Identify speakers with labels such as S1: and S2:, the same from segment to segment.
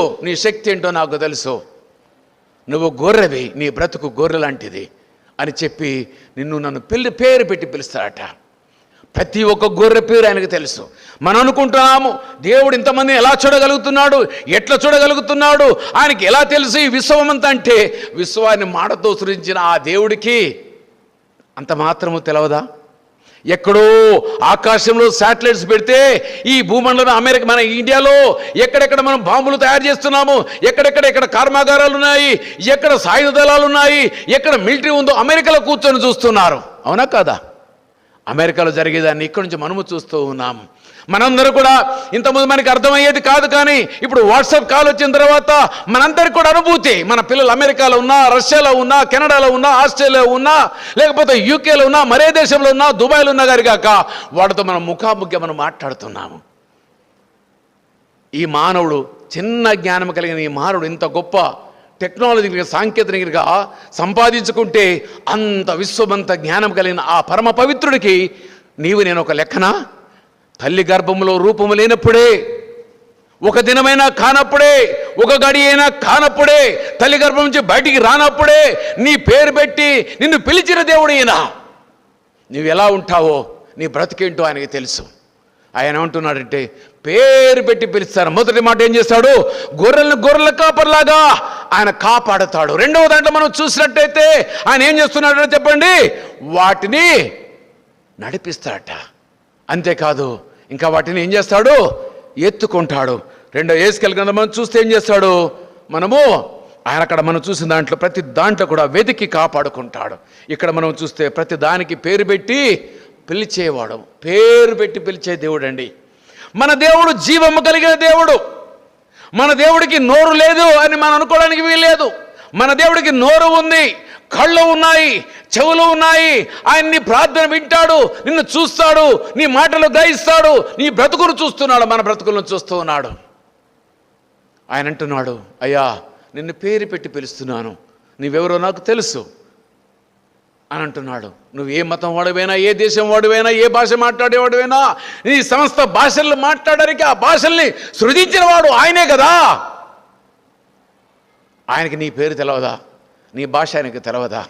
S1: నీ శక్తి ఏంటో నాకు తెలుసు. నువ్వు గొర్రెవి నీ బ్రతుకు గొర్రె లాంటిది అని చెప్పి నిన్ను నన్ను పిల్లి పేరు పెట్టి పిలుస్తాడట ప్రతి ఒక్క గొర్రె పేరు ఆయనకు తెలుసు. మనం అనుకుంటున్నాము దేవుడు ఇంతమంది ఎలా చూడగలుగుతున్నాడు ఎట్లా చూడగలుగుతున్నాడు ఆయనకి ఎలా తెలుసు ఈ విశ్వమంతా అంటే విశ్వాన్ని మాటతో సృజించిన ఆ దేవుడికి అంత మాత్రము తెలవదా? ఎక్కడో ఆకాశంలో శాటిలైట్స్ పెడితే ఈ భూమండలం అమెరికా మన ఇండియాలో ఎక్కడెక్కడ మనం బాంబులు తయారు చేస్తున్నాము ఎక్కడెక్కడ ఎక్కడ కర్మాగారాలు ఉన్నాయి ఎక్కడ సాయుధ దళాలు ఉన్నాయి ఎక్కడ మిలిటరీ ఉందో అమెరికాలో కూర్చొని చూస్తున్నారు. అవునా కాదా? అమెరికాలో జరిగేదాన్ని ఇక్కడి నుంచి మనము చూస్తూ ఉన్నాం. మనందరూ కూడా ఇంతకుముందు మనకి అర్థమయ్యేది కాదు కానీ ఇప్పుడు వాట్సాప్ కాల్ వచ్చిన తర్వాత మనందరికి కూడా అనుభూతి. మన పిల్లలు అమెరికాలో ఉన్నా రష్యాలో ఉన్నా కెనడాలో ఉన్నా ఆస్ట్రేలియాలో ఉన్నా లేకపోతే యూకేలో ఉన్నా మరే దేశంలో ఉన్నా దుబాయ్లో ఉన్నా గారి కాక వాటితో మనం ముఖాముఖి మనం మాట్లాడుతున్నాము. ఈ మానవుడు చిన్న జ్ఞానం కలిగిన ఈ మానవుడు ఇంత గొప్ప టెక్నాలజీ సాంకేతికగా సంపాదించుకుంటే అంత విశ్వమంత జ్ఞానం కలిగిన ఆ పరమ పవిత్రుడికి నీవు నేను ఒక లెక్కనా తల్లి గర్భంలో రూపము లేనప్పుడే ఒక దినమైనా కానప్పుడే ఒక గడి అయినా కానప్పుడే తల్లి గర్భం నుంచి బయటికి రానప్పుడే నీ పేరు పెట్టి నిన్ను పిలిచిన దేవుడు ఈయన. నువ్వు ఎలా ఉంటావో నీ బ్రతికేంటో ఆయనకి తెలుసు. ఆయన ఏమంటున్నాడంటే పేరు పెట్టి పిలుస్తారు. మొదటి మాట ఏం చేస్తాడు? గొర్రెలను గొర్రెల కాపర్లాగా ఆయన కాపాడుతాడు. రెండవ దాంట్లో మనం చూసినట్టయితే ఆయన ఏం చేస్తున్నాడో చెప్పండి వాటిని నడిపిస్తాడట. అంతేకాదు ఇంకా వాటిని ఏం చేస్తాడు? ఎత్తుకుంటాడు. రెండో ఏసుకెళ్ళ కింద మనం చూస్తే ఏం చేస్తాడు? మనము ఆయన అక్కడ మనం చూసిన దాంట్లో ప్రతి దాంట్లో కూడా వెతికి కాపాడుకుంటాడు. ఇక్కడ మనం చూస్తే ప్రతి దానికి పేరు పెట్టి పిలిచేవాడు. పేరు పెట్టి పిలిచే దేవుడు అండి మన దేవుడు జీవము కలిగిన దేవుడు. మన దేవుడికి నోరు లేదు అని మనం అనుకోవడానికి వీల్లేదు. మన దేవుడికి నోరు ఉంది కళ్ళు ఉన్నాయి చెవులు ఉన్నాయి. ఆయన నీ ప్రార్థన వింటాడు నిన్ను చూస్తాడు నీ మాటలు గ్రహిస్తాడు నీ బ్రతుకును చూస్తున్నాడు మన బ్రతుకులను చూస్తూ ఉన్నాడు. ఆయన అంటున్నాడు అయ్యా నిన్ను పేరు పెట్టి పిలుస్తున్నాను. నీవెవరో నాకు తెలుసు. అని అంటున్నాడు నువ్వు ఏ మతం వాడివైనా ఏ దేశం వాడివైనా ఏ భాష మాట్లాడేవాడివైనా నీ సమస్త భాషల్లో మాట్లాడడానికి ఆ భాషల్ని సృజించిన వాడు ఆయనే కదా. ఆయనకి నీ పేరు తెలవదా? నీ భాష ఆయనకి తెలవదా?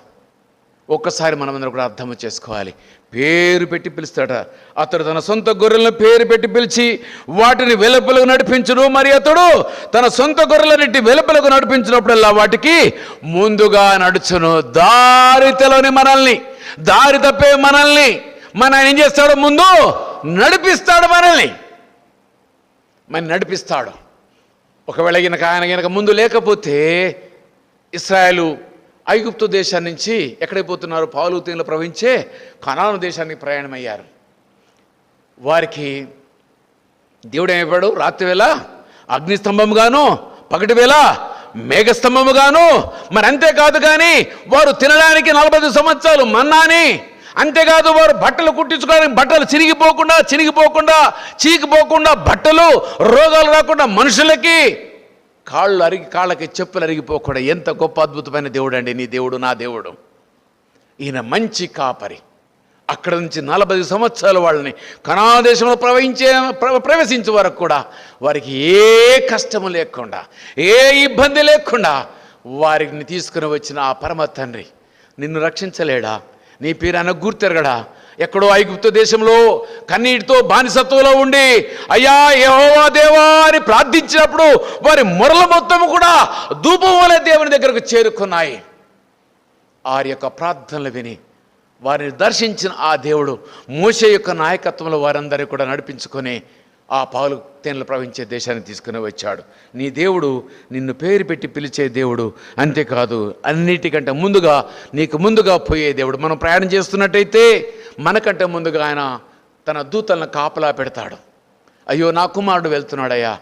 S1: ఒక్కసారి మనమందరం కూడా అర్థం చేసుకోవాలి. పేరు పెట్టి పిలుస్తాడ అతడు తన సొంత గొర్రెలను పేరు పెట్టి పిలిచి వాటిని వెలుపలకు నడిపించును. మరి అతడు తన సొంత గొర్రెలన్నిటి వెలుపలకు నడిపించినప్పుడల్లా వాటికి ముందుగా నడుచును. దారి తెలవని మనల్ని దారి తప్పే మనల్ని మన ఆయన ఏం చేస్తాడు ముందు నడిపిస్తాడు మనల్ని. మరి నడిపిస్తాడు. ఒకవేళ గనక ఆయన గనక ముందు లేకపోతే ఇస్రాయలు ఐగుప్తు దేశం నుంచి ఎక్కడైపోతున్నారు పాలు తేనెలు ప్రవహించే కనాను దేశానికి ప్రయాణమయ్యారు. వారికి దేవుడు ఏమైపోయాడు రాత్రి వేళ అగ్నిస్తంభముగాను పగటి వేళ మేఘస్తంభముగాను మరి అంతేకాదు కానీ వారు తినడానికి నలభై సంవత్సరాలు మన్నాని. అంతేకాదు వారు బట్టలు కుట్టించుకోవడానికి బట్టలు చిరిగిపోకుండా చిరిగిపోకుండా చీకిపోకుండా బట్టలు రోగాలు రాకుండా మనుషులకి కాళ్ళు అరిగి కాళ్ళకి చెప్పులు అరిగిపోకుండా ఎంత గొప్ప అద్భుతమైన దేవుడు అండి నీ దేవుడు నా దేవుడు. ఈయన మంచి కాపరి. అక్కడ నుంచి నలభై సంవత్సరాలు వాళ్ళని కణాదేశంలో ప్రవహించే ప్రవేశించే వరకు కూడా వారికి ఏ కష్టము లేకుండా ఏ ఇబ్బంది లేకుండా వారిని తీసుకుని వచ్చిన ఆ పరమ తండ్రి నిన్ను రక్షించలేడా? నీ పేరు ఆయన గుర్తెరగడా? ఎక్కడో ఐగుప్తు దేశంలో కన్నీటితో బానిసత్వంలో ఉండి అయ్యా యహోవా దేవా అని ప్రార్థించినప్పుడు వారి మొరల మొత్తము కూడా ధూపం వలె దేవుని దగ్గరకు చేరుకున్నాయి. వారి యొక్క ప్రార్థనలు విని వారిని దర్శించిన ఆ దేవుడు మోసే యొక్క నాయకత్వంలో వారందరూ కూడా నడిపించుకొని ఆ పాలు తేనెలు ప్రవహించే దేశాన్ని తీసుకుని వచ్చాడు. నీ దేవుడు నిన్ను పేరు పెట్టి పిలిచే దేవుడు అంతేకాదు అన్నిటికంటే ముందుగా నీకు ముందుగా పోయే దేవుడు. మనం ప్రయాణం చేస్తున్నట్టయితే మనకంటే ముందుగా ఆయన తన దూతలను కాపలా పెడతాడు. అయ్యో నా కుమారుడు వెళ్తున్నాడయ్యా.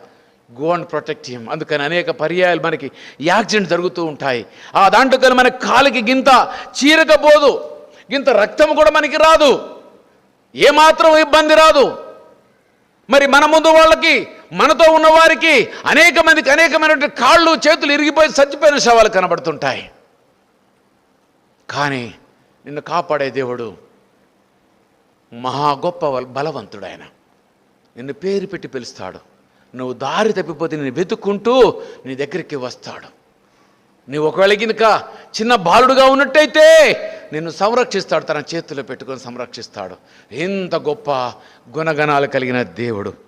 S1: గో అండ్ ప్రొటెక్ట్ హిమ్ అందుకని అనేక పర్యాయాలు మనకి యాక్సిడెంట్ జరుగుతూ ఉంటాయి. ఆ దాంట్లో కానీ మన కాలికి గింత చీరకపోదు గింత రక్తం కూడా మనకి రాదు. ఏమాత్రం ఇబ్బంది రాదు. మరి మన ముందు వాళ్ళకి మనతో ఉన్న వారికి అనేక మందికి అనేకమైనటువంటి కాళ్ళు చేతులు ఇరిగిపోయి చచ్చిపోయిన శవాలు కనబడుతుంటాయి. కానీ నిన్ను కాపాడే దేవుడు మహా గొప్ప బలవంతుడు ఆయన నిన్ను పేరు పెట్టి పిలుస్తాడు. నువ్వు దారి తప్పిపోతే నేను వెతుక్కుంటూ నీ దగ్గరికి వస్తాడు. నీవు ఒకవేళ గినక చిన్న బాలుడుగా ఉన్నట్టయితే నిన్ను సంరక్షిస్తాడు తన చేతిలో పెట్టుకొని సంరక్షిస్తాడు. ఎంత గొప్ప గుణగణాలు కలిగిన దేవుడు.